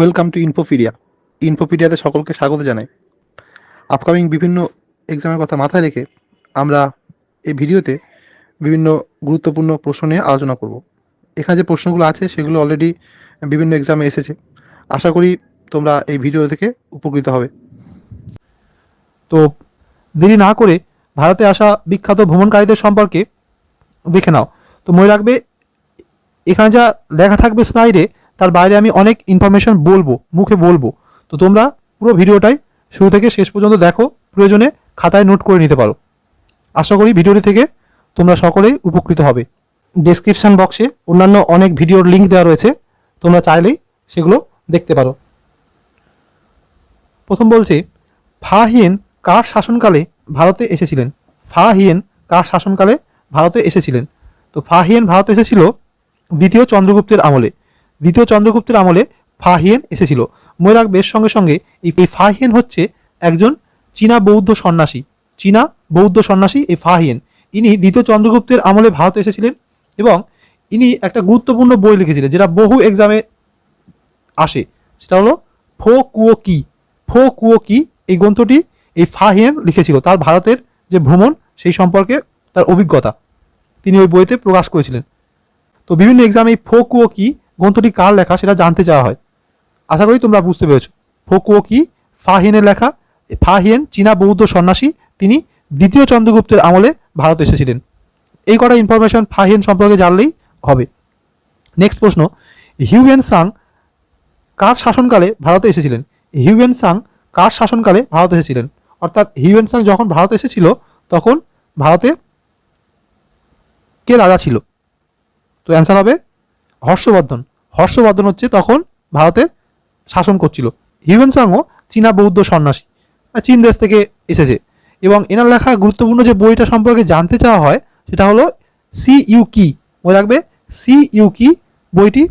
Welcome to ইনফোপিডিয়া। ইনফোপিডিয়াতে সকলকে স্বাগত জানাই। আপকামিং বিভিন্ন এক্সামের কথা মাথায় রেখে আমরা এই ভিডিওতে বিভিন্ন গুরুত্বপূর্ণ প্রশ্ন নিয়ে আলোচনা করব। এখানে যে প্রশ্নগুলো আছে, সেগুলো অলরেডি বিভিন্ন এক্সামে এসেছে। আশা করি তোমরা এই ভিডিও থেকে উপকৃত হবে। তো দেরি না করে ভারতে আসা বিখ্যাত ভ্রমণকারীদের সম্পর্কে দেখে নাও। তো মনে রাখবে, এখানে যা লেখা থাকবে স্লাইডে তার বাইরে আমি অনেক ইনফরমেশন বলব, মুখে বলব। তো তোমরা পুরো ভিডিওটাই শুরু থেকে শেষ পর্যন্ত দেখো, প্রয়োজনে খাতায় নোট করে নিতে পারো। আশা করি ভিডিওটি থেকে তোমরা সকলেই উপকৃত হবে। ডেসক্রিপশন বক্সে অন্যান্য অনেক ভিডিওর লিঙ্ক দেওয়া রয়েছে, তোমরা চাইলেই সেগুলো দেখতে পারো। প্রথম বলছে, ফা হিয়েন কার শাসনকালে ভারতে এসেছিলেন? ফা হিয়েন কার শাসনকালে ভারতে এসেছিলেন? তো ফা হিয়েন ভারতে এসেছিল দ্বিতীয় চন্দ্রগুপ্তের আমলে। দ্বিতীয় চন্দ্রগুপ্তের আমলে ফা হিয়েন এসেছিল। মনে রাখবে, এর সঙ্গে সঙ্গে এই এই ফা হিয়েন হচ্ছে একজন চীনা বৌদ্ধ সন্ন্যাসী। চীনা বৌদ্ধ সন্ন্যাসী এই ফা হিয়েন ইনি দ্বিতীয় চন্দ্রগুপ্তের আমলে ভারতে এসেছিলেন এবং ইনি একটা গুরুত্বপূর্ণ বই লিখেছিলেন, যেটা বহু এক্সামে আসে। সেটা হলো ফো কুয়ো কি। ফো কুয়ো কি, এই গ্রন্থটি এই ফাহিয়েন লিখেছিল। তার ভারতের যে ভ্রমণ, সেই সম্পর্কে তার অভিজ্ঞতা তিনি ওই বইতে প্রকাশ করেছিলেন। তো বিভিন্ন এক্সামে এই ফো কুয়ো কি গ্রন্থটি কার লেখা সেটা জানতে চাওয়া হয়। আশা করি তোমরা বুঝতে পেরেছ। ফো কুয়ো কি? ফাহিয়েনের লেখা। ফাহিয়েন চীনা বৌদ্ধ সন্ন্যাসী। তিনি দ্বিতীয় চন্দ্রগুপ্তের আমলে ভারত এসেছিলেন। এই কটা ইনফরমেশন ফাহিয়েন সম্পর্কে জানলেই হবে। নেক্সট প্রশ্ন। হিউয়েন সাং কার শাসনকালে ভারতে এসেছিলেন? হিউয়েন সাং কার শাসনকালে ভারতে এসেছিলেন? অর্থাৎ হিউয়েন সাং যখন ভারতে এসেছিল, তখন ভারতে কে রাজা ছিল? তো অ্যান্সার হবে হর্ষবর্ধন। হর্ষবর্ধন হচ্ছে তখন ভারতে শাসন করছিল। হিউয়েন সাংও চীনা বৌদ্ধ সন্ন্যাসী চীন দেশ থেকে এসেছে। এবং এনার লেখা গুরুত্বপূর্ণ যে বইটা সম্পর্কে জানতে চাওয়া হয়, সেটা হলো সি ইউ কি। মনে রাখবে? সি ইউ কি বইটি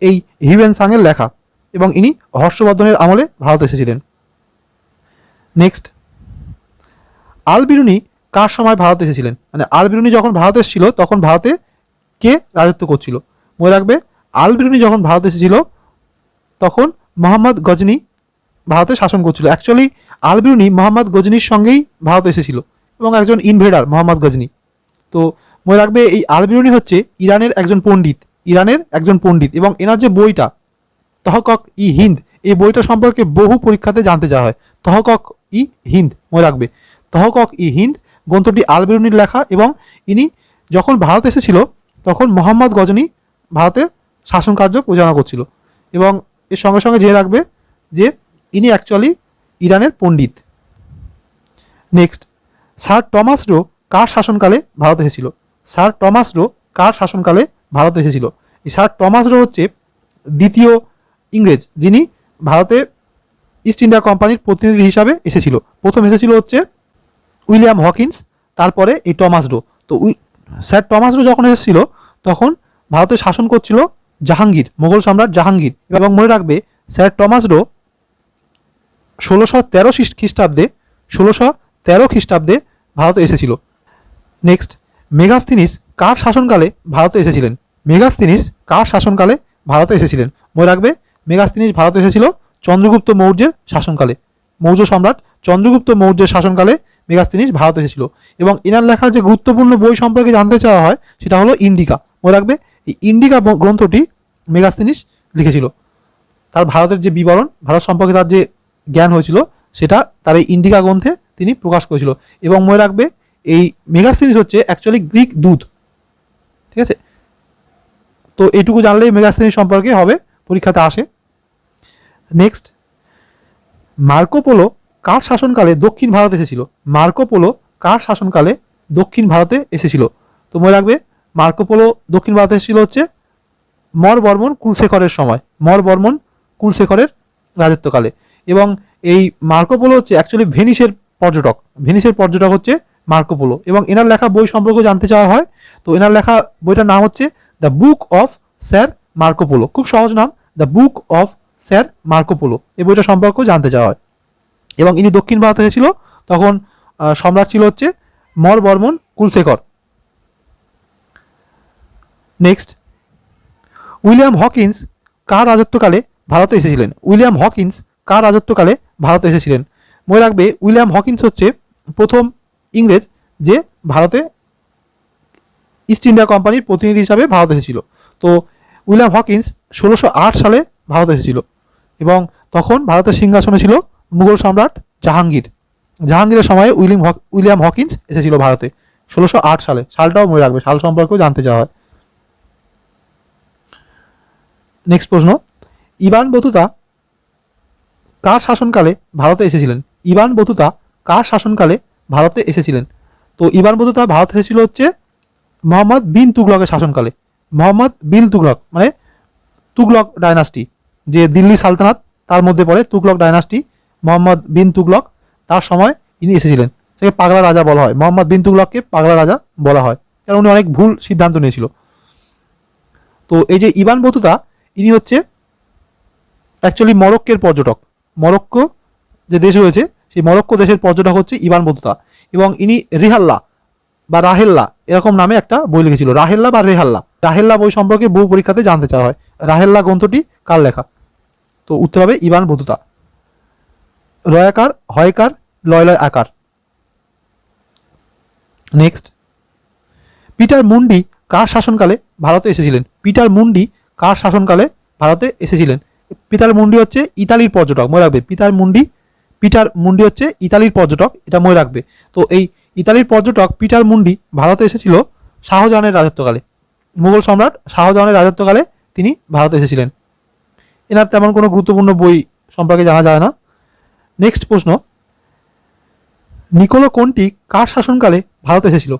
এই হিউয়েন সাংয়ের লেখা। এবং ইনি হর্ষবর্ধনের আমলে ভারত এসেছিলেন। নেক্সট। আল বিরুনি কার সময় ভারত এসেছিলেন? মানে আল বিরুনি যখন ভারত এসেছিল, তখন ভারতে কে রাজত্ব করছিল? মনে রাখবে? আল বিরুনি যখন ভারত এসেছিল, তখন মোহাম্মদ গজনি ভারতে শাসন করছিল। অ্যাকচুয়ালি আল বিরুনি মোহাম্মদ গজনির সঙ্গেই ভারত এসেছিল এবং একজন ইনভেডার মোহাম্মদ গজনি। তো মনে রাখবে, এই আল বিরুনি হচ্ছে ইরানের একজন পণ্ডিত, ইরানের একজন পণ্ডিত এবং এনার যে বইটা, তহকক ই হিন্দ, এই বইটা সম্পর্কে বহু পরীক্ষাতে জানতে যাওয়া হয়। তহকক ই হিন্দ, মনে রাখবে। তহকক ই হিন্দ, গ্রন্থটি আলবেরুনির লেখা এবং ইনি যখন ভারত এসেছিল, তখন মোহাম্মদ গজনী ভারতের শাসন কার্য পরিচালনা করছিল। এবং এর সঙ্গে সঙ্গে জেনে রাখবে যে ইনি অ্যাকচুয়ালি ইরানের পণ্ডিত। নেক্সট স্যার টমাস রো কার শাসনকালে ভারত এসেছিল? স্যার টমাস রো কার শাসনকালে ভারত এসেছিল? এই স্যার টমাস রো হচ্ছে দ্বিতীয় ইংরেজ, যিনি ভারতে ইস্ট ইন্ডিয়া কোম্পানির প্রতিনিধি হিসাবে এসেছিল। প্রথম এসেছিল হচ্ছে উইলিয়াম হকিন্স, তারপরে এই টমাস রো। তো স্যার টমাস রো যখন এসেছিল, তখন ভারতে শাসন করছিল জাহাঙ্গীর, মোগল সম্রাট জাহাঙ্গীর। এবং মনে রাখবে, স্যার টমাস রো ষোলোশো তেরো খ্রিস্টাব্দে, ষোলোশো তেরো খ্রিস্টাব্দে ভারতে এসেছিল। নেক্সট মেগাস্তিনিস কার শাসনকালে ভারতে এসেছিলেন? মেগাস্তিনিস কার শাসনকালে ভারতে এসেছিলেন? মনে রাখবে, মেগাস্তিনিস ভারতে এসেছিল চন্দ্রগুপ্ত মৌর্যের শাসনকালে। মৌর্য সম্রাট চন্দ্রগুপ্ত মৌর্যের শাসনকালে মেগাস্তিনিস ভারত এসেছিল। এবং এনার লেখা যে গুরুত্বপূর্ণ বই সম্পর্কে জানতে চাওয়া হয়, সেটা হলো ইন্ডিকা। মনে রাখবে এই ইন্ডিকা গ্রন্থটি মেগাস্তিনিস লিখেছিল। তার ভারতের যে বিবরণ, ভারত সম্পর্কে তার যে জ্ঞান হয়েছিল, সেটা তার এই ইন্ডিকা গ্রন্থে তিনি প্রকাশ করেছিল। এবং মনে রাখবে, এই মেগাস্তিনিস হচ্ছে অ্যাকচুয়ালি গ্রিক দুধ ঠিক আছে? তো এটুকু জানলেই মেগাস্তিনিস সম্পর্কে হবে, পরীক্ষাতে আসে। নেক্সট মার্কো পোলো কার শাসনকালে দক্ষিণ ভারত এসেছিল? মার্কো পোলো কার শাসনকালে দক্ষিণ ভারতে এসেছিল? তো মনে রাখবে মার্কো পোলো দক্ষিণ ভারতে এসেছিল হচ্ছে মর বর্মন কুলশেখরের সময় মর বর্মন কুলশেখরের রাজত্বকালে। এবং এই মার্কোপোলো হচ্ছে অ্যাকচুয়ালি ভেনিসের পর্যটক ভেনিসের পর্যটক হচ্ছে মার্কোপোলো এবং এনার লেখা বই সম্পর্কে জানতে চাওয়া হয়। তো এনার লেখা বইটার নাম হচ্ছে the book of sir Marco Polo খুব সহজ নাম the book of sir Marco Polo এই বইটা সম্পর্কেও জানতে চাওয়া হয়। এবং ইনি দক্ষিণ ভারতে এসেছিল, তখন সম্রাট ছিল হচ্ছে Maravarman Kulasekhara. Next William Hawkins কার রাজত্বকালে ভারতে এসেছিলেন? উইলিয়াম হকিন্স কার রাজত্বকালে ভারতে এসেছিলেন? মনে রাখবে উইলিয়াম হকিন্স হচ্ছে প্রথম ইংরেজ যে ভারতে ইস্ট ইন্ডিয়া কোম্পানির প্রতিনিধি হিসাবে ভারত এসেছিল। তো উইলিয়াম হকিন্স ষোলোশো সালে ভারত এসেছিল এবং তখন ভারতের সিংহাসনে ছিল মুঘল সম্রাট জাহাঙ্গীর। জাহাঙ্গীরের সময়ে উইলিয়াম উইলিয়াম হকিন্স এসেছিল ভারতে ষোলোশো সালে। সালটাও মনে রাখবে, সাল সম্পর্কেও জানতে চাওয়া হয়। নেক্সট প্রশ্ন ইবান বতুতা কার শাসনকালে ভারতে এসেছিলেন? ইবান বতুতা কার শাসনকালে ভারতে এসেছিলেন? তো ইবান বতুতা ভারতে এসেছিল হচ্ছে মোহাম্মদ বিন তুগলকের শাসনকালে। মোহাম্মদ বিন তুগলক মানে তুগলক ডায়নাস্টি যে দিল্লি সালতানাত, তার মধ্যে পড়ে তুগলক ডায়নাস্টি মোহাম্মদ বিন তুগলক তার সময় ইনি এসেছিলেন। তাকে পাগলা রাজা বলা হয়। মোহাম্মদ বিন তুগলককে পাগলা রাজা বলা হয়। কারণ উনি অনেক ভুল সিদ্ধান্ত নিয়েছিল। তো এই যে ইবান বতুতা ইনি হচ্ছে অ্যাকচুয়ালি মরক্কের পর্যটক। মরক্কো যে দেশ রয়েছে, সেই মরক্কো দেশের পর্যটক হচ্ছে ইবান বতুতা এবং ইনি রিহাল্লা বা রাহেল্লা এরকম নামে একটা বই লিখেছিল। রাহেল্লা বা রেহাল্লা। রাহেল্লা বই সম্পর্কে বহু পরীক্ষাতে জানতে চাওয়া হয়। রাহেল্লা গ্রন্থটি কার লেখা? তো উত্তর হবে ইবান বতুতা রয়াকার, হয়কার লয় লয় আকার। নেক্সট পিটার মুন্ডি কার শাসনকালে ভারতে এসেছিলেন? পিটার মুন্ডি কার শাসনকালে ভারতে এসেছিলেন? পিতার মুন্ডি হচ্ছে ইতালির পর্যটক, মনে রাখবে, পিতার মুন্ডি পিটার মুন্ডি হচ্ছে ইতালির পর্যটক, এটা মনে রাখবে। তো এই ইতালির পর্যটক পিটার মুন্ডি ভারতে এসেছিল শাহজাহানের রাজত্বকালে। মুঘল সম্রাট শাহজাহানের রাজত্বকালে তিনি ভারতে এসেছিলেন। এনার তেমন কোনো গুরুত্বপূর্ণ বই সম্পর্কে জানা যায় না। নেক্সট প্রশ্ন, নিকোলো কোনটি কার শাসনকালে ভারত এসেছিল?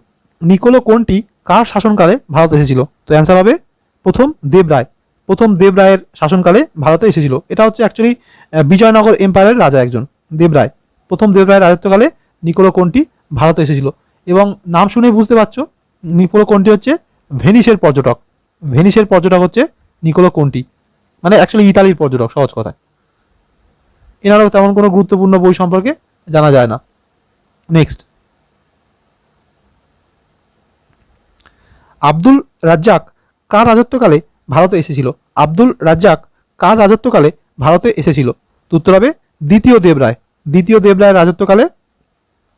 নিকোলো কোনটি কার শাসনকালে ভারত এসেছিল? তো অ্যান্সার হবে প্রথম দেবরায় প্রথম দেবরায়ের শাসনকালে ভারতে এসেছিল। এটা হচ্ছে অ্যাকচুয়ালি বিজয়নগর এম্পায়ারের রাজা একজন দেবরায় প্রথম দেবরায়ের রাজত্বকালে নিকোলো কোনটি ভারতে এসেছিল। এবং নাম শুনে বুঝতে পারছ, নিকোলো কোনটি হচ্ছে ভেনিসের পর্যটক। ভেনিসের পর্যটক হচ্ছে নিকোলো কোনটি। মানে অ্যাকচুয়ালি ইতালির পর্যটক, সহজ কথায়। এনারও তেমন কোনো গুরুত্বপূর্ণ বই সম্পর্কে জানা যায় না। নেক্সট আব্দুল রাজ্জাক কার রাজত্বকালে ভারতে এসেছিল? আব্দুল রাজ্জাক কার রাজত্বকালে ভারতে এসেছিল? উত্তর হবে দ্বিতীয় দেবরায়। দ্বিতীয় দেবরায়ের রাজত্বকালে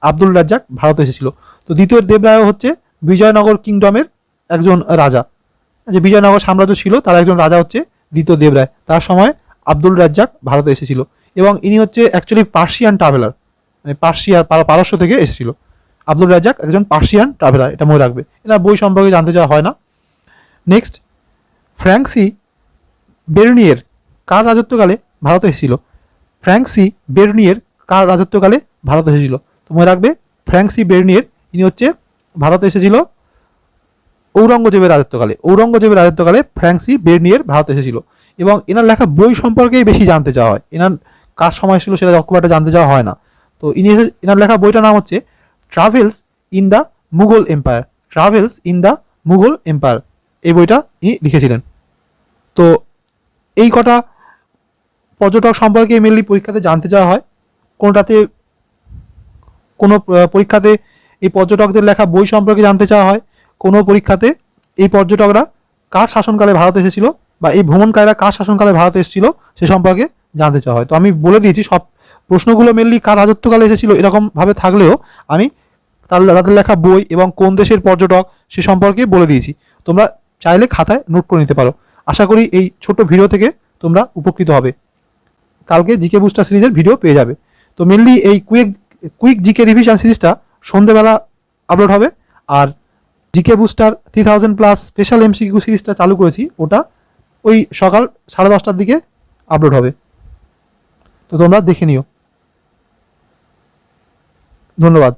আব্দুল রাজ্জাক ভারতে এসেছিল। তো দ্বিতীয় দেবরায় হচ্ছে বিজয়নগর কিংডমের একজন রাজা। যে বিজয়নগর সাম্রাজ্য ছিল, তার একজন রাজা হচ্ছে দ্বিতীয় দেবরায়। তার সময় আব্দুল রাজ্জাক ভারতে এসেছিল এবং ইনি হচ্ছে অ্যাকচুয়ালি পার্সিয়ান ট্রাভেলার মানে পার্সিয়ার পারস্য থেকে এসেছিল। আব্দুল রাজ্জাক একজন পার্সিয়ান ট্রাভেলার এটা মনে রাখবে। এনার বই সম্পর্কে জানতে চাওয়া হয় না। নেক্সট ফ্র্যাঙ্কসি বেরনিয়ের কার রাজত্বকালে ভারতে এসেছিল? ফ্র্যাঙ্কসি বেরনিয়ের কার রাজত্বকালে ভারতে এসেছিল? তো মনে রাখবে ফ্র্যাঙ্কসি বেরনিয়ের ইনি হচ্ছে ভারতে এসেছিল ঔরঙ্গজেবের রাজত্বকালে। ঔরঙ্গজেবের রাজত্বকালে ফ্র্যাঙ্কসি বেরনিয়ের ভারতে এসেছিল। এবং এনার লেখা বই সম্পর্কেই বেশি জানতে চাওয়া হয়। এনার কার সময় ছিল সেটা খুব একটা জানতে চাওয়া হয় না। তো ইনি এনার লেখা বইটার নাম হচ্ছে travels in the Mughal empire travels in the Mughal empire এই বইটা ইনি লিখেছিলেন। তো এই কটা পর্যটক সম্পর্কে মেনলি পরীক্ষাতে জানতে চাওয়া হয়, কোনটাতে, কোনো পরীক্ষাতে এই পর্যটকদের লেখা বই সম্পর্কে জানতে চাওয়া হয়, কোনো পরীক্ষাতে এই পর্যটকরা কার শাসনকালে ভারত এসেছিল বা এই ভ্রমণকারীরা কার শাসনকালে ভারত এসেছিল সে সম্পর্কে জানতে চাওয়া হয়। তো আমি বলে দিয়েছি, সব প্রশ্নগুলো মেনলি কার রাজত্বকালে এসেছিল এরকমভাবে থাকলেও আমি তার, তাদের লেখা বই এবং কোন দেশের পর্যটক সে সম্পর্কে বলে দিয়েছি। তোমরা চাইলে খাতায় নোট করে নিতে পারো। আশা করি এই ছোট ভিডিও থেকে তোমরা উপকৃত হবে। কালকে জিকে বুস্টার সিরিজের ভিডিও পেয়ে যাবে। তো মেনলি এই কুইক কুইক জিকে রিভিশন সিরিজটা সন্ধেবেলা আপলোড হবে। আর GK booster three thousand plus special MCQ সিরিজটা চালু করেছি, ওটা ওই সকাল সাড়ে দশটার দিকে আপলোড হবে। তো তোমরা দেখে নিও। ধন্যবাদ।